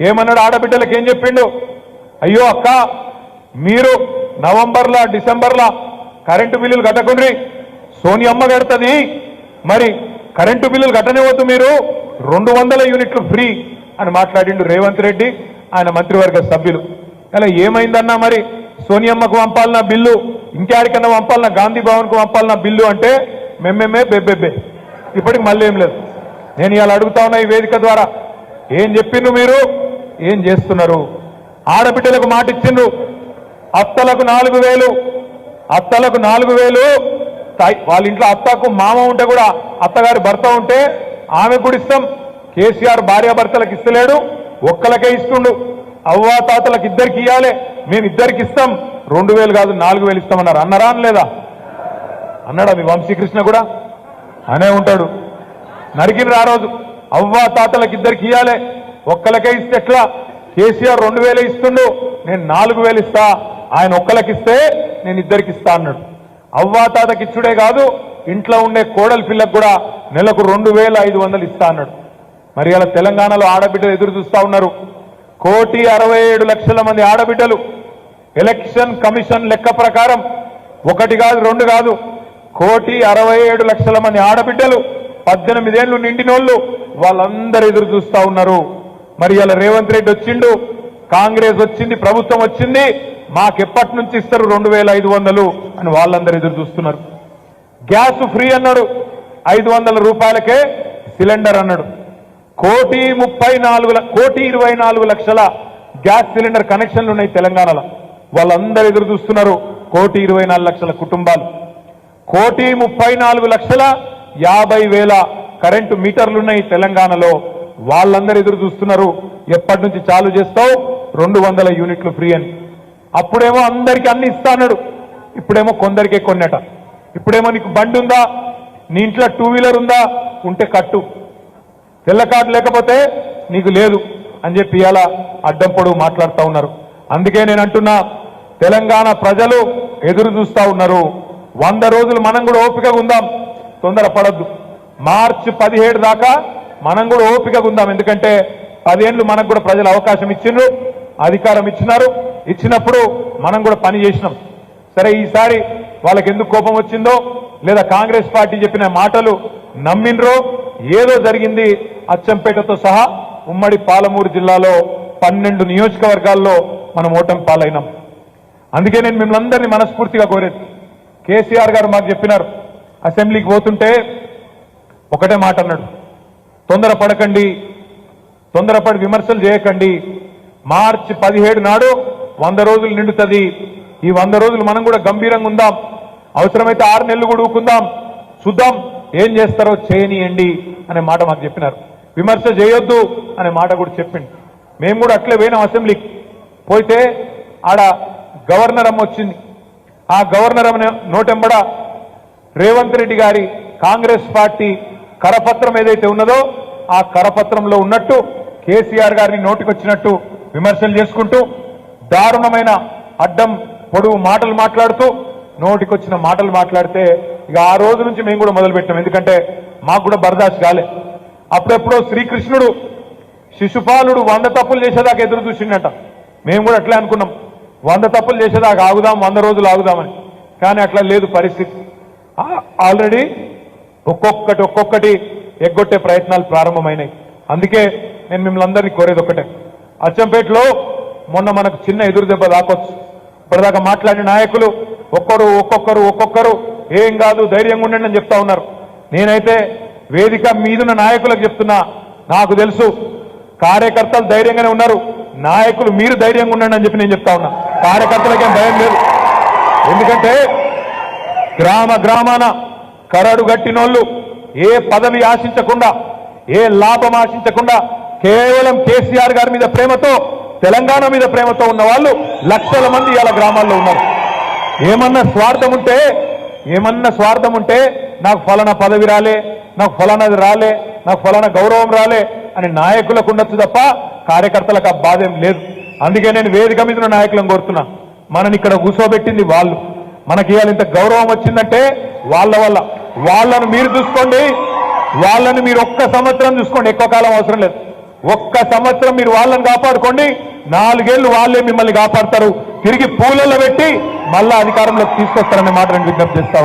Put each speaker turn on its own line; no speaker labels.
ఏమన్నాడు ఆడబిడ్డలకు? ఏం చెప్పిండు? అయ్యో అక్క మీరు నవంబర్లా డిసెంబర్లా కరెంటు బిల్లులు కట్టకుండ్రి. సోనియమ్మ కడుతుంది. మరి కరెంటు బిల్లులు కట్టనివద్దు మీరు. రెండు వందల యూనిట్లు ఫ్రీ అని మాట్లాడిండు రేవంత్ రెడ్డి ఆయన మంత్రివర్గ సభ్యులు. అలా ఏమైందన్నా మరి? సోనియమ్మకు పంపాలన్న బిల్లు ఇంకాడికన్నా పంపాలన్న? గాంధీ భవన్కు పంపాలన్న బిల్లు అంటే మెమ్మెమ్మే బెబ్బెబ్బే. ఇప్పటికి మళ్ళీ ఏం లేదు. నేను ఇలా అడుగుతా ఉన్నా ఈ వేదిక ద్వారా. ఏం చెప్పిండ్రు మీరు? ఏం చేస్తున్నారు? ఆడబిడ్డలకు మాట ఇచ్చిండ్రు. అత్తలకు నాలుగు వేలు. అత్తలకు నాలుగు వేలు. వాళ్ళ ఇంట్లో అత్తకు మామ ఉంటే కూడా అత్తగారి భర్త ఉంటే ఆమె కూడా ఇస్తాం. కేసీఆర్ భార్యాభర్తలకు ఇస్తలేడు. ఒక్కలకే ఇస్తుండు. అవ్వా తాతలకు ఇద్దరికి ఇవ్వాలి మేము ఇద్దరికి ఇస్తాం. రెండు వేలు కాదు నాలుగు వేలు ఇస్తామన్నారు. అన్నారా అనలేదా? అన్నాడా మీ వంశీకృష్ణ కూడా? అనే ఉంటాడు. నరికిన ఆ రోజు. అవ్వా తాతలకు ఇద్దరికి ఇవ్వాలి ఒక్కలకే ఇస్తే ఎట్లా? కేసీఆర్ రెండు వేలు ఇస్తుండు నేను నాలుగు వేలు ఇస్తా. ఆయన ఒక్కలకిస్తే నేను ఇద్దరికి ఇస్తా అన్నాడు. అవ్వా ఇచ్చుడే కాదు ఇంట్లో ఉండే కోడల పిల్లకు కూడా నెలకు రెండు వేల ఐదు వందలు ఇస్తా అన్నాడు. మరి అలా తెలంగాణలో ఆడబిడ్డలు ఎదురు చూస్తా ఉన్నారు. కోటి అరవై ఏడు లక్షల మంది ఆడబిడ్డలు. ఎలక్షన్ కమిషన్ లెక్క ప్రకారం ఒకటి కాదు రెండు కాదు కోటి అరవై ఏడు లక్షల మంది ఆడబిడ్డలు పద్దెనిమిదేళ్ళు నిండినోళ్ళు వాళ్ళందరూ ఎదురు చూస్తా ఉన్నారు. మరి ఇలా రేవంత్ రెడ్డి వచ్చిండు కాంగ్రెస్ వచ్చింది ప్రభుత్వం వచ్చింది మాకెప్పటి నుంచి ఇస్తారు రెండు వేల ఐదు వందలు అని వాళ్ళందరూ ఎదురు చూస్తున్నారు. గ్యాస్ ఫ్రీ అన్నాడు ఐదు వందల రూపాయలకే సిలిండర్ అన్నాడు. కోటి ముప్పై నాలుగు కోటి ఇరవై నాలుగు లక్షల గ్యాస్ సిలిండర్ కనెక్షన్లు ఉన్నాయి తెలంగాణలో. వాళ్ళందరూ ఎదురు చూస్తున్నారు కోటి ఇరవై నాలుగు లక్షల కుటుంబాలు. కోటి ముప్పై నాలుగు లక్షల యాభై వేల కరెంటు మీటర్లున్నాయి తెలంగాణలో. వాళ్ళందరూ ఎదురు చూస్తున్నారు. ఎప్పటి నుంచి చాలు చేస్తావు? రెండు వందల యూనిట్లు ఫ్రీ అని. అప్పుడేమో అందరికీ అన్ని ఇస్తా అన్నాడు. ఇప్పుడేమో కొందరికే కొన్నట. ఇప్పుడేమో నీకు బండి ఉందా? నీ ఇంట్లో టూ వీలర్ ఉందా? ఉంటే కట్టు. తెల్ల కార్డు లేకపోతే నీకు లేదు అని చెప్పి ఇలా అడ్డం పొడుగు మాట్లాడుతూ ఉన్నారు. అందుకే నేను అంటున్నా తెలంగాణ ప్రజలు ఎదురు చూస్తూ ఉన్నారు. వంద రోజులు మనం కూడా ఓపికగా ఉందాం. తొందరపడద్దు. మార్చి పదిహేడు దాకా మనం కూడా ఓపికగా ఉందాం. ఎందుకంటే పదేళ్ళు మనకు కూడా ప్రజలు అవకాశం ఇచ్చిండ్రు అధికారం ఇచ్చినారు. ఇచ్చినప్పుడు మనం కూడా పని చేసినాం. సరే ఈసారి వాళ్ళకి ఎందుకు కోపం వచ్చిందో లేదా కాంగ్రెస్ పార్టీ చెప్పిన మాటలు నమ్మిండ్రో ఏదో జరిగింది అచ్చంపేటతో సహా ఉమ్మడి పాలమూరు జిల్లాలో పన్నెండు నియోజకవర్గాల్లో మనం ఓటమి పాలైనాం. అందుకే నేను మిమ్మల్ని అందరినీ మనస్ఫూర్తిగా కోరేది. కేసీఆర్ గారు మాకు చెప్పినారు అసెంబ్లీకి పోతుంటే ఒకటే మాట అన్నాడు. తొందరపడకండి తొందరపడి విమర్శలు చేయకండి. మార్చి పదిహేడు నాడు వంద రోజులు నిండుతుంది. ఈ వంద రోజులు మనం కూడా గంభీరంగా ఉందాం. అవసరమైతే ఆరు నెలలు కూడా ఊకుందాం. చూద్దాం ఏం చేస్తారో చేయనియండి అనే మాట మాకు చెప్పినారు. విమర్శ చేయొద్దు అనే మాట కూడా చెప్పింది మేము కూడా అట్లే పోయినాం అసెంబ్లీకి. పోతే ఆడ గవర్నర్ అమ్మ వచ్చింది. ఆ గవర్నర్ అమ్మ నోటెంబడ రేవంత్ రెడ్డి గారి కాంగ్రెస్ పార్టీ కరపత్రం ఏదైతే ఉన్నదో ఆ కరపత్రంలో ఉన్నట్టు కేసీఆర్ గారిని నోటికొచ్చినట్టు విమర్శలు చేసుకుంటూ దారుణమైన అడ్డం పొడువు మాటలు మాట్లాడుతూ నోటికొచ్చిన మాటలు మాట్లాడితే ఇక ఆ రోజు నుంచి మేము కూడా మొదలుపెట్టాం ఎందుకంటే మాకు కూడా బర్దాష్ కాలే. అప్పుడెప్పుడో శ్రీకృష్ణుడు శిశుపాలుడు వంద తప్పులు చేసేదాకా ఎదురు చూసిండట. మేము కూడా అట్లే అనుకున్నాం. వంద తప్పులు చేసేదాకా ఆగుదాం వంద రోజులు ఆగుదామని. కానీ అట్లా లేదు పరిస్థితి. ఆల్రెడీ ఒక్కొక్కటి ఒక్కొక్కటి ఎగ్గొట్టే ప్రయత్నాలు ప్రారంభమైనాయి. అందుకే నేను మిమ్మల్ని అందరినీ కోరేది ఒకటే అచ్చంపేటలో మొన్న మనకు చిన్న ఎదురు దెబ్బ దాకొచ్చు. ఇప్పటిదాకా మాట్లాడిన నాయకులు ఒక్కరు ఒక్కొక్కరు ఒక్కొక్కరు ఏం కాదు ధైర్యంగా ఉండండి అని చెప్తా ఉన్నారు. నేనైతే వేదిక మీదున్న నాయకులకు చెప్తున్నా. నాకు తెలుసు కార్యకర్తలు ధైర్యంగానే ఉన్నారు. నాయకులు మీరు ధైర్యంగా ఉండండి అని చెప్పి నేను చెప్తా ఉన్నా. కార్యకర్తలకేం భయం లేదు. ఎందుకంటే గ్రామ గ్రామాన కరడు గట్టినోళ్ళు ఏ పదవి ఆశించకుండా ఏ లాభం ఆశించకుండా కేవలం కేసీఆర్ గారి మీద ప్రేమతో తెలంగాణ మీద ప్రేమతో ఉన్న వాళ్ళు లక్షల మంది ఇలా గ్రామాల్లో ఉన్నారు. ఏమన్నా స్వార్థం ఉంటే ఏమన్నా స్వార్థం ఉంటే నాకు ఫలానా పదవి రాలే నాకు ఫలానాది రాలే నాకు ఫలానా గౌరవం రాలే అని నాయకులకు ఉండొచ్చు తప్ప కార్యకర్తలకు ఆ బాధ లేదు. అందుకే నేను వేదిక మీద నాయకులను కోరుతున్నా. మనని ఇక్కడ కూర్చోబెట్టింది వాళ్ళు. మనకి ఇవాళ ఇంత గౌరవం వచ్చిందంటే వాళ్ళ వల్ల. వాళ్ళను మీరు చూసుకోండి. వాళ్ళని మీరు ఒక్క సంవత్సరం చూసుకోండి. ఎక్కువ కాలం అవసరం లేదు. ఒక్క సంవత్సరం మీరు వాళ్ళని కాపాడుకోండి. నాలుగేళ్ళు వాళ్ళే మిమ్మల్ని కాపాడతారు. తిరిగి పూలలో పెట్టి మళ్ళా అధికారంలోకి తీసుకొస్తారనే మాట నేను విజ్ఞప్తి చేస్తా